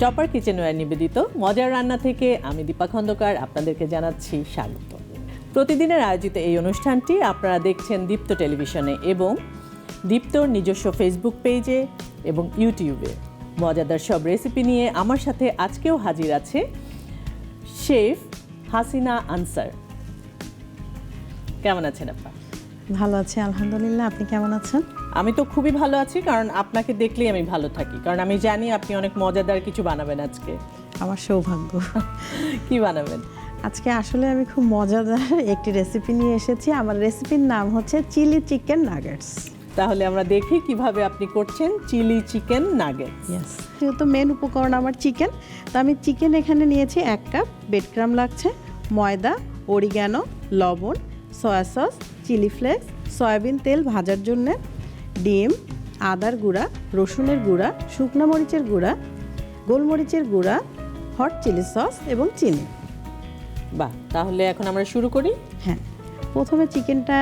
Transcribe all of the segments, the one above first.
Topper kitchenware নিবেদিত, মজার রান্না থেকে আমি দীপা খন্দকার আপনাদেরকে জানাচ্ছি স্বাগত। প্রতিদিনের আয়োজিত এই অনুষ্ঠানটি আপনারা দেখছেন দীপ্ত টেলিভিশনে এবং দীপ্তর নিজস্ব ফেসবুক পেজে এবং ইউটিউবে। মজাদার সব রেসিপি নিয়ে আমার সাথে আজকেও হাজির আছে শেফ হাসিনা আনসার। কেমন আছেন আপা? ভালো আছি আলহামদুলিল্লাহ। আপনি কেমন আছেন? আমি তো খুবই ভালো আছি কারণ আপনাকে দেখলেই আমি ভালো থাকি। কারণ আমি জানি আপনি অনেক মজাদার কিছু বানাবেন আজকে। আমার সৌভাগ্য। কি বানাবেন? আজকে আসলে আমি খুব মজাদার একটি রেসিপি নিয়ে এসেছি। আমার রেসিপির নাম হচ্ছে চিলি চিকেন নাগেটস। তাহলে আমরা দেখি কীভাবে আপনি করছেন চিলি চিকেন নাগেট ইয়েস যেহেতু মেন উপকরণ আমার চিকেন তো আমি চিকেন এখানে নিয়েছি এক কাপ বেডক্রাম লাগছে ময়দা অরিগ্যানো লবণ soya sauce chilli flakes soybean তেল ভাজার জন্যে ডিম আদার গুঁড়া রসুনের গুঁড়া শুকনো মরিচের গুঁড়া গোলমরিচের গুঁড়া হট চিলি সস এবং চিনি। বাহ তাহলে এখন আমরা শুরু করি? হ্যাঁ প্রথমে চিকেনটা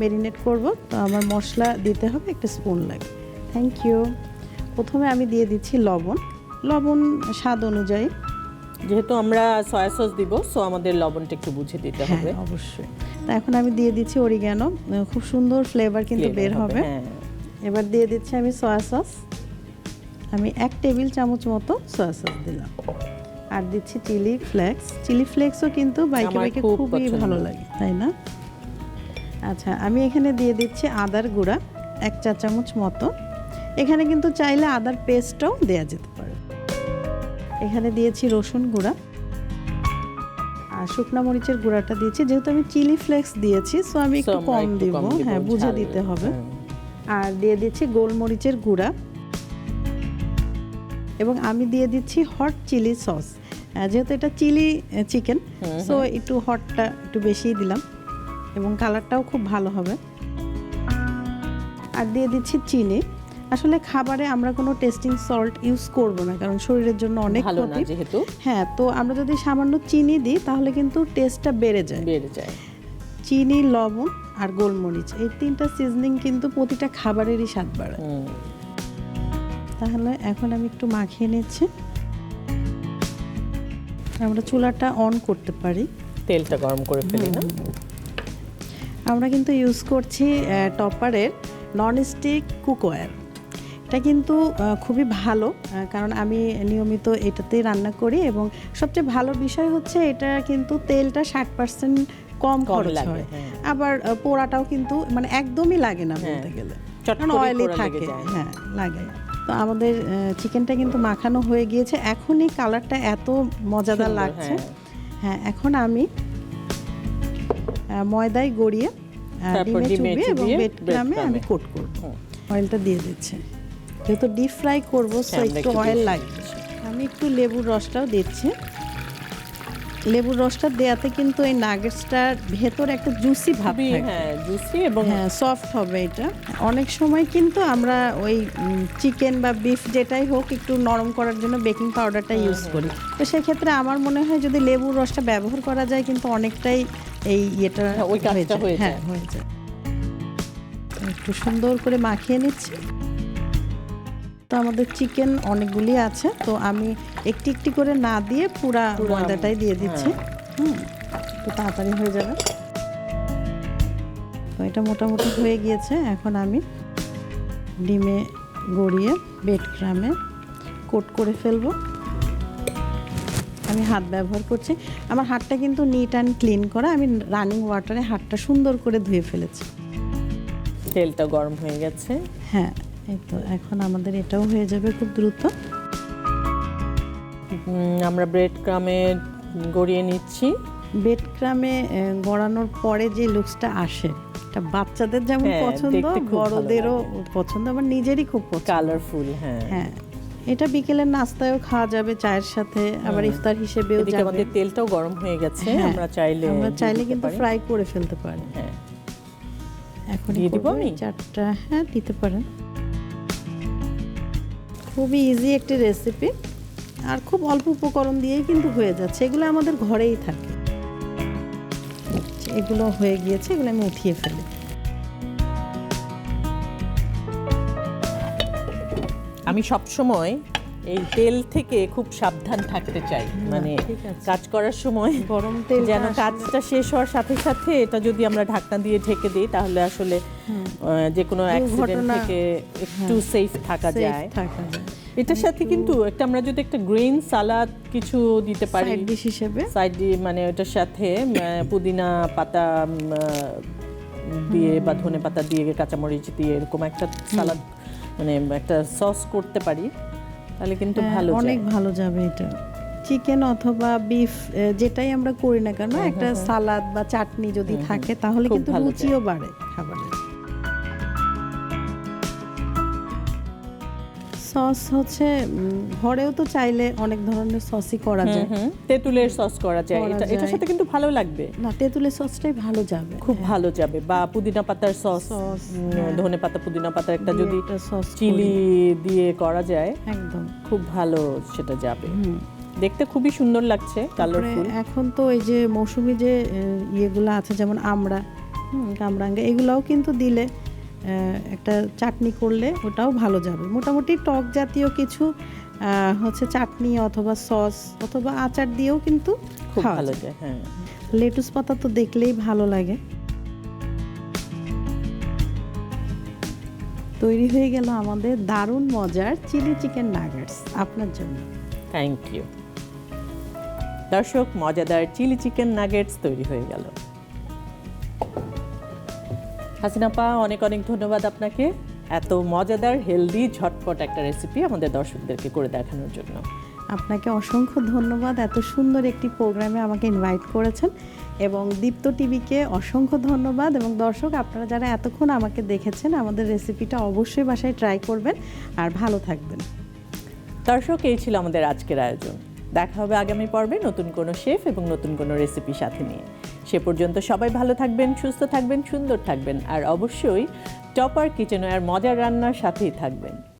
মেরিনেট করব। তো আমার মশলা দিতে হবে একটা স্পুন লাগে। থ্যাংক ইউ প্রথমে আমি দিয়ে দিচ্ছি লবণ। লবণ স্বাদ অনুযায়ী যেহেতু আমরা সয়া সস দিব সো আমাদের লবণটা একটু বুঝে দিতে হবে। হ্যাঁ অবশ্যই। তা এখন আমি দিয়ে দিচ্ছি অরিগ্যানো খুব সুন্দর ফ্লেভার কিন্তু বের হবে হ্যাঁ। এবার দিয়ে দিচ্ছি আমি সয়া সস আমি এক টেবিল চামচ মতো সয়া সস দিলাম। আর দিচ্ছি চিলি ফ্লেক্স চিলি ফ্লেক্সও কিন্তু বাইকে বাইকে খুবই ভালো লাগে তাই না? আচ্ছা আমি এখানে দিয়ে দিচ্ছি আদার গুঁড়া এক চা চামচ মতো। এখানে কিন্তু চাইলে আদার পেস্টও দেওয়া যেতে পারে। এখানে দিয়েছি রসুন গুঁড়া। আর শুকনো মরিচের গুঁড়াটা দিয়েছি যেহেতু আমি চিলি ফ্লেক্স দিয়েছি সো আমি একটু কম দিব। হ্যাঁ বুঝে দিতে হবে। হ্যাঁ। আর দিয়ে দিচ্ছি গোলমরিচের গুঁড়া। এবং আমি দিয়ে দিচ্ছি হট চিলি সস যেহেতু এটা চিলি চিকেন সো একটু হটটা একটু বেশিই দিলাম। এবং কালারটাও খুব ভালো হবে। আর দিয়ে দিচ্ছি চিনি। আসলে খাবারে আমরা কোনো টেস্টিং সল্ট ইউজ করব না কারণ শরীরের জন্য অনেক ক্ষতি। যেহেতু। হ্যাঁ তো আমরা যদি সামান্য চিনি দিই তাহলে কিন্তু টেস্টটা বেড়ে যায়। বেড়ে যায়। চিনি লবণ আর গোলমরিচ এই তিনটা সিজনিং কিন্তু প্রতিটা খাবারেরই স্বাদ বাড়ায়। তাহলে এখন আমি একটু মাখিয়ে নিচ্ছি। আমরা চুলাটা অন করতে পারি। তেলটা গরম করে ফেলি না? আমরা কিন্তু ইউজ করছি টপারের নন স্টিক কুকওয়্যার এটা কিন্তু খুবই ভালো কারণ আমি নিয়মিত এটাতেই রান্না করি এবং সবচেয়ে ভালো বিষয় হচ্ছে এটা কিন্তু তেলটা ষাট পার্সেন্ট কম খরচ লাগে, হয়। আবার পোড়াটাও কিন্তু মানে একদমই লাগে না বলতে হ্যাঁ। গেলে। অয়েলি থাকে হ্যাঁ লাগে। তো আমাদের চিকেনটা কিন্তু মাখানো হয়ে গিয়েছে। এখনই কালারটা এত মজাদার লাগছে। হ্যাঁ। হ্যাঁ এখন আমি ময়দায় গড়িয়ে ডিমে চুবিয়ে এবং বেড আমি কোট করব। অয়েলটা দিয়ে দিচ্ছে। যেহেতু ডিপ ফ্রাই করব সো হ্যাঁ, একটু অয়েল লাগবে। আমি একটু লেবুর রসটাও দিচ্ছি। লেবুর রসটা দেওয়াতে কিন্তু এই নাগেটসটার ভেতর একটা জুসি ভাব হ্যাঁ জুসি এবং হ্যাঁ সফট হবে এটা। অনেক সময় কিন্তু আমরা ওই চিকেন বা বিফ যেটাই হোক একটু নরম করার জন্য বেকিং পাউডারটা ইউজ করি। তো সেক্ষেত্রে আমার মনে হয় যদি লেবুর রসটা ব্যবহার করা যায় কিন্তু অনেকটাই এই ইয়েটা হ্যাঁ, ওই কাজটা হয়ে হ্যাঁ যায়। হয়ে যায়। একটু সুন্দর করে মাখিয়ে নিচ্ছি। তো আমাদের চিকেন অনেকগুলি আছে। তো আমি একটি একটি করে না দিয়ে পুরা ময়দাটাই দিয়ে দিচ্ছি। হুম একটু তাড়াতাড়ি হয়ে যাবে। তো এটা মোটামুটি হয়ে গিয়েছে। এখন আমি ডিমে গড়িয়ে বেড ক্রামে কোট করে ফেলব। আমি হাত ব্যবহার করছি। আমার হাতটা কিন্তু নিট অ্যান্ড ক্লিন করা। আমি রানিং ওয়াটারে হাতটা সুন্দর করে ধুয়ে ফেলেছি। তেলটা গরম হয়ে গেছে। হ্যাঁ এই তো এখন আমাদের এটাও হয়ে যাবে খুব দ্রুত। আমরা ব্রেড ক্রামে গড়িয়ে নিচ্ছি। বেড ক্রামে গড়ানোর পরে যে লুকসটা আসে এটা বাচ্চাদের যেমন হ্যাঁ, পছন্দ বড়দেরও পছন্দ আমার নিজেরই খুব পছন্দ। কালারফুল হ্যাঁ। হ্যাঁ এটা বিকেলের নাস্তায়ও খাওয়া যাবে চায়ের সাথে আবার ইফতার হিসেবেও যাবে। আমাদের তেলটাও গরম হয়ে গেছে হ্যাঁ, আমরা চাইলে আমরা চাইলে কিন্তু ফ্রাই করে ফেলতে পারি হ্যাঁ। এখন দিয়ে দিব আমি? চারটা হ্যাঁ দিতে পারেন। খুবই ইজি একটি রেসিপি আর খুব অল্প উপকরণ দিয়েই কিন্তু হয়ে যাচ্ছে। এগুলো আমাদের ঘরেই থাকে। এগুলো হয়ে গিয়েছে, এগুলো আমি উঠিয়ে ফেলি। আমি সব সময় এই তেল থেকে খুব সাবধান থাকতে চাই। মানে কাজ করার সময় গরম তেল যেন কাজটা শেষ হওয়ার সাথে সাথে এটা যদি আমরা ঢাকনা দিয়ে ঢেকে দিই তাহলে আসলে যে কোনো অ্যাক্সিডেন্ট থেকে একটু সেফ থাকা যায়। এটার সাথে কিন্তু একটা আমরা যদি একটা গ্রিন সালাদ কিছু দিতে পারি সাইড ডিশ হিসেবে। সাইড মানে ওটার সাথে পুদিনা পাতা দিয়ে বা ধনে পাতা দিয়ে কাঁচামরিচ দিয়ে এরকম একটা সালাদ মানে একটা সস করতে পারি। তাহলে কিন্তু হ্যাঁ, ভালো অনেক ভালো যাবে এটা। চিকেন অথবা বিফ যেটাই আমরা করি না কেন একটা সালাদ বা চাটনি যদি থাকে তাহলে কিন্তু লুচিও রুচিও বাড়ে খাবারের সস হচ্ছে ঘরেও তো চাইলে অনেক ধরনের সসই করা যায়। তেঁতুলের সস করা যায়। এটা এটার। সাথে কিন্তু ভালো লাগবে। না তেঁতুলের সসটাই ভালো যাবে। খুব ভালো যাবে। বা পুদিনা পাতার সস হ্যাঁ। ধনে পাতা পুদিনা পাতা একটা যদি সস চিলি দিয়ে করা যায় একদম। খুব ভালো সেটা যাবে। দেখতে খুবই সুন্দর লাগছে কালারফুল। এখন তো এই যে মৌসুমি যে ইয়েগুলো আছে যেমন আমড়া হুম, কামরাঙ্গা এগুলোও কিন্তু দিলে একটা চাটনি করলে ওটাও ভালো যাবে। মোটামুটি টক জাতীয় কিছু হচ্ছে চাটনি অথবা সস অথবা আচার দিয়েও কিন্তু খুব ভালো যায়। যায় হ্যাঁ। লেটুস পাতা তো দেখলেই ভালো লাগে। তৈরি হয়ে গেল আমাদের দারুণ মজার চিলি চিকেন নাগেটস আপনার জন্য। Thank you. দর্শক মজাদার চিলি চিকেন নাগেটস তৈরি হয়ে গেল। হাসিনাপা অনেক অনেক ধন্যবাদ আপনাকে। এত মজাদার হেলদি ঝটপট একটা রেসিপি আমাদের দর্শকদেরকে করে দেখানোর জন্য। আপনাকে অসংখ্য ধন্যবাদ এত সুন্দর একটি প্রোগ্রামে আমাকে ইনভাইট করেছেন এবং দীপ্ত টিভিকে অসংখ্য ধন্যবাদ এবং দর্শক আপনারা যারা এতক্ষণ আমাকে দেখেছেন আমাদের রেসিপিটা অবশ্যই বাসায় ট্রাই করবেন আর ভালো থাকবেন। দর্শক এই ছিল আমাদের আজকের আয়োজন। দেখা হবে আগামী পর্বে নতুন কোনো শেফ এবং নতুন কোনো রেসিপি সাথে নিয়ে। সে পর্যন্ত সবাই ভালো থাকবেন, সুস্থ থাকবেন, সুন্দর থাকবেন, আর অবশ্যই টপার কিচেন ওয়ার মজার রান্নার সাথেই থাকবেন।